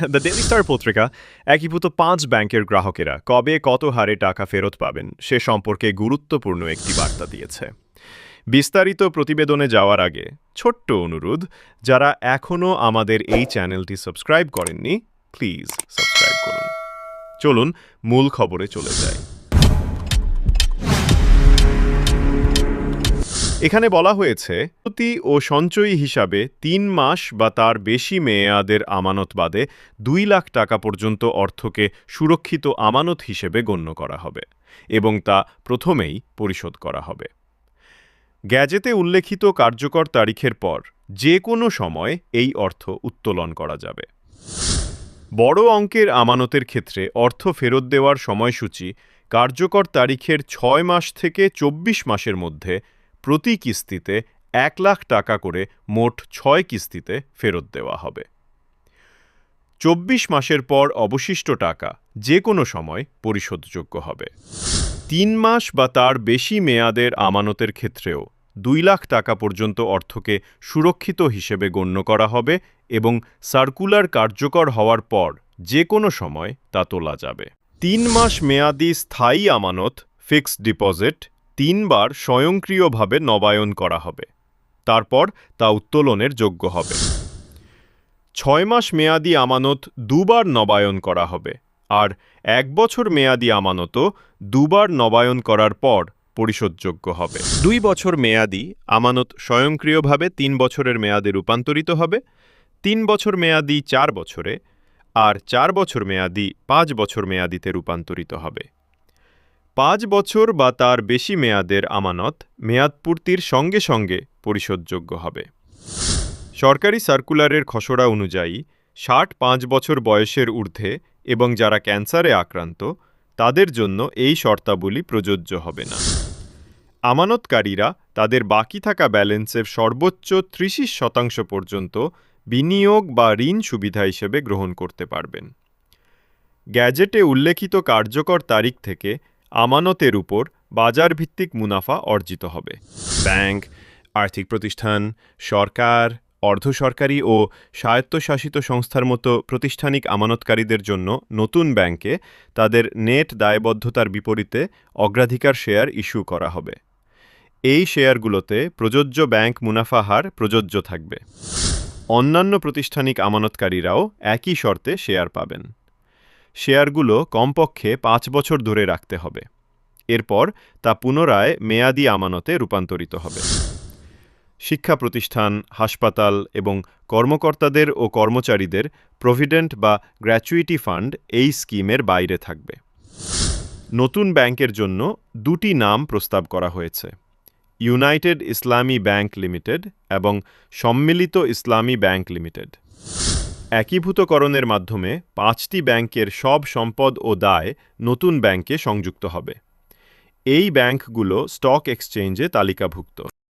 The daily star পত্রিকা একীভূত পাঁচ ব্যাংকের গ্রাহকেরা কবে কত হারে টাকা ফেরত পাবেন সে সম্পর্কে গুরুত্বপূর্ণ একটি বার্তা দিয়েছে। বিস্তারিত প্রতিবেদনে যাওয়ার আগে ছোট্ট অনুরোধ, যারা এখনও আমাদের এই চ্যানেলটি সাবস্ক্রাইব করেননি, প্লিজ সাবস্ক্রাইব করুন। চলুন, মূল খবরে চলে যাই। এখানে বলা হয়েছে প্রতি ও সঞ্চয়ী হিসাবে তিন মাস বা তার বেশি মেয়াদের আমানত বাদে দুই লাখ টাকা পর্যন্ত অর্থকে সুরক্ষিত আমানত হিসেবে গণ্য করা হবে এবং তা প্রথমেই পরিশোধ করা হবে। গ্যাজেটে উল্লেখিত কার্যকর তারিখের পর যে কোনো সময় এই অর্থ উত্তোলন করা যাবে। বড় অঙ্কের আমানতের ক্ষেত্রে অর্থ ফেরত দেওয়ার সময়সূচি কার্যকর তারিখের ছয় মাস থেকে চব্বিশ মাসের মধ্যে প্রতি কিস্তিতে এক লাখ টাকা করে মোট ছয় কিস্তিতে ফেরত দেওয়া হবে। চব্বিশ মাসের পর অবশিষ্ট টাকা যে কোনো সময় পরিশোধযোগ্য হবে। তিন মাস বা তার বেশি মেয়াদের আমানতের ক্ষেত্রেও দুই লাখ টাকা পর্যন্ত অর্থকে সুরক্ষিত হিসেবে গণ্য করা হবে এবং সার্কুলার কার্যকর হওয়ার পর যে কোনো সময় তা তোলা যাবে। তিন মাস মেয়াদি স্থায়ী আমানত, ফিক্সড ডিপোজিট তিনবার স্বয়ংক্রিয়ভাবে নবায়ন করা হবে। তারপর তা উত্তোলনের যোগ্য হবে। ছয় মাস মেয়াদি আমানত দুবার নবায়ন করা হবে আর এক বছর মেয়াদি আমানতও দুবার নবায়ন করার পর পরিশোধযোগ্য হবে। দুই বছর মেয়াদি আমানত স্বয়ংক্রিয়ভাবে তিন বছরের মেয়াদে রূপান্তরিত হবে, তিন বছর মেয়াদি চার বছরে আর চার বছর মেয়াদি পাঁচ বছর মেয়াদিতে রূপান্তরিত হবে। পাঁচ বছর বা তার বেশি মেয়াদের আমানত মেয়াদপূর্তির সঙ্গে সঙ্গে পরিশোধযোগ্য হবে। সরকারি সার্কুলারের খসড়া অনুযায়ী, ষাট পাঁচ বছর বয়সের ঊর্ধ্বে এবং যারা ক্যান্সারে আক্রান্ত, তাদের জন্য এই শর্তাবলী প্রযোজ্য হবে না। আমানতকারীরা তাদের বাকি থাকা ব্যালেন্সের সর্বোচ্চ ত্রিশ শতাংশ পর্যন্ত বিনিয়োগ বা ঋণ সুবিধা হিসেবে গ্রহণ করতে পারবেন। গ্যাজেটে উল্লেখিত কার্যকর তারিখ থেকে আমানতের উপর বাজারভিত্তিক মুনাফা অর্জিত হবে। ব্যাংক, আর্থিক প্রতিষ্ঠান, সরকার অর্ধসরকারি ও স্বায়ত্তশাসিত সংস্থার মতো প্রতিষ্ঠানিক আমানতকারীদের জন্য নতুন ব্যাংকে তাদের নেট দায়বদ্ধতার বিপরীতে অগ্রাধিকার শেয়ার ইস্যু করা হবে। এই শেয়ারগুলোতে প্রযোজ্য ব্যাংক মুনাফা হার প্রযোজ্য থাকবে। অন্যান্য প্রতিষ্ঠানিক আমানতকারীরাও একই শর্তে শেয়ার পাবেন। শেয়ারগুলো কমপক্ষে পাঁচ বছর ধরে রাখতে হবে। এরপর তা পুনরায় মেয়াদি আমানতে রূপান্তরিত হবে। শিক্ষা প্রতিষ্ঠান, হাসপাতাল এবং কর্মকর্তাদের ও কর্মচারীদের প্রভিডেন্ট বা গ্র্যাচুইটি ফান্ড এই স্কিমের বাইরে থাকবে। নতুন ব্যাংকের জন্য দুটি নাম প্রস্তাব করা হয়েছে। ইউনাইটেড ইসলামী ব্যাংক লিমিটেড এবং সম্মিলিত ইসলামী ব্যাংক লিমিটেড। একীভূতকরণের মাধ্যমে পাঁচটি ব্যাংকের সব সম্পদ ও দায় নতুন ব্যাংকে সংযুক্ত হবে। এই ব্যাংকগুলো স্টক এক্সচেঞ্জে তালিকাভুক্ত।